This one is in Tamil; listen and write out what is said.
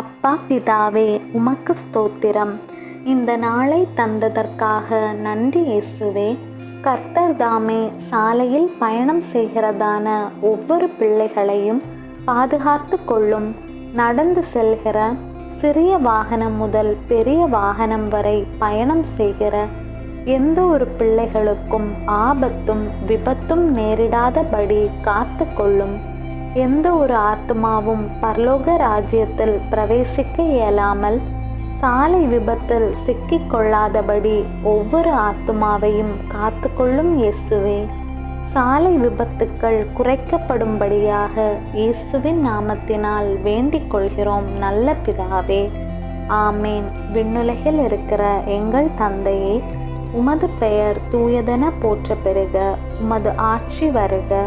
அப்பா பிதாவே உமக்கு ஸ்தோத்திரம். இந்த நாளை தந்ததற்காக நன்றி இயேசுவே. கர்த்தர் தாமே சாலையில் பயணம் செய்கிறதான ஒவ்வொரு பிள்ளைகளையும் பாதுகாத்து கொள்ளும். நடந்து செல்கிற சிறிய வாகனம் முதல் பெரிய வாகனம் வரை பயணம் செய்கிற எந்த ஒரு பிள்ளைகளுக்கும் ஆபத்தும் விபத்தும் நேரிடாதபடி காத்து கொள்ளும். எந்த ஒரு ஆத்மாவும் பரலோக ராஜ்யத்தில் பிரவேசிக்க இயலாமல் சாலை விபத்தில் சிக்கிக் கொள்ளாதபடி ஒவ்வொரு ஆத்மாவையும் காத்து கொள்ளும் இயேசுவே. சாலை விபத்துக்கள் குறைக்கப்படும்படியாக இயேசுவின் நாமத்தினால் வேண்டிக் கொள்கிறோம் நல்ல பிதாவே. ஆமேன். விண்ணுலகில் இருக்கிற எங்கள் தந்தையே உமது பெயர் தூயதென போற்ற பெறுக உமது ஆட்சி வருக.